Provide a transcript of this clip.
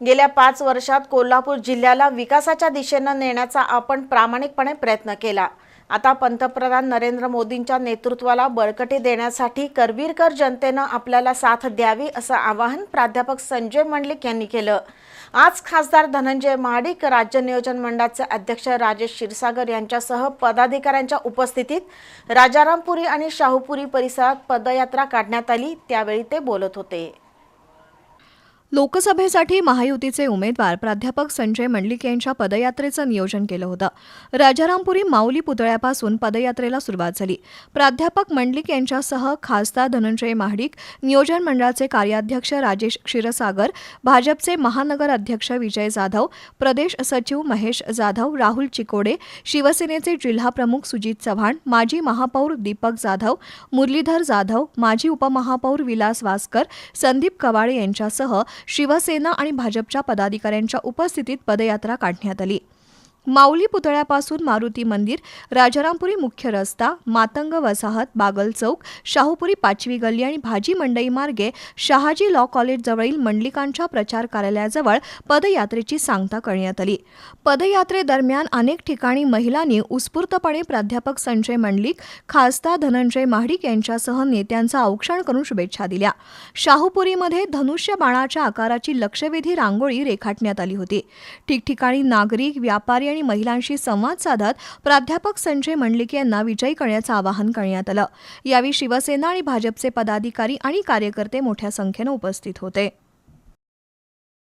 गेल्या पाच वर्षात कोल्हापूर जिल्ह्याला विकासाच्या दिशेनं नेण्याचा आपण प्रामाणिकपणे प्रयत्न केला. आता पंतप्रधान नरेंद्र मोदींच्या नेतृत्वाला बळकटी देण्यासाठी करवीरकर जनतेनं आपल्याला साथ द्यावी असं आवाहन प्राध्यापक संजय मंडलिक यांनी केलं. आज खासदार धनंजय महाडिक राज्य नियोजन मंडळाचे अध्यक्ष राजेश क्षीरसागर यांच्यासह पदाधिकाऱ्यांच्या उपस्थितीत राजारामपुरी आणि शाहूपुरी परिसरात पदयात्रा काढण्यात आली. त्यावेळी ते बोलत होते. लोकसभेसाठी महायुतीचे उमेदवार प्राध्यापक संजय मंडलिक यांच्या पदयात्रेचं नियोजन केलं होतं. राजारामपुरी माऊली पुतळ्यापासून पदयात्रेला सुरुवात झाली. प्राध्यापक मंडलिक यांच्यासह खासदार धनंजय महाडिक नियोजन मंडळाचे कार्याध्यक्ष राजेश क्षीरसागर भाजपचे महानगर अध्यक्ष विजय जाधव प्रदेश सचिव महेश जाधव राहुल चिकोडे शिवसेनेचे जिल्हाप्रमुख सुजित चव्हाण माजी महापौर दीपक जाधव मुरलीधर जाधव माजी उपमहापौर विलास वासकर संदीप कवाळे यांच्यासह शिवसेना आणि भाजपच्या पदाधिकाऱ्यांच्या उपस्थितीत पदयात्रा काढण्यात आली. माऊली पुतळ्यापासून मारुती मंदिर राजारामपुरी मुख्य रस्ता मातंग वसाहत बागल चौक शाहूपुरी पाचवी गल्ली आणि भाजी मंडई मार्गे शहाजी लॉ कॉलेजजवळील मंडलिकांच्या प्रचार कार्यालयाजवळ पदयात्रेची सांगता करण्यात आली. पदयात्रेदरम्यान अनेक ठिकाणी महिलांनी उत्स्फूर्तपणे प्राध्यापक संजय मंडलिक खासदार धनंजय महाडिक यांच्यासह नेत्यांचं औक्षण करून शुभेच्छा दिल्या. शाहूपुरीमध्ये धनुष्य बाणाच्या आकाराची लक्षवेधी रांगोळी रेखाटण्यात आली होती. ठिकठिकाणी नागरिक व्यापारी आणि महिलांशी संवाद साधत प्राध्यापक संजय मंडलिक यांना विजयी करण्याचं आवाहन करण्यात आलं. यावेळी शिवसेना आणि भाजपचे पदाधिकारी आणि कार्यकर्ते मोठ्या संख्येनं उपस्थित होते.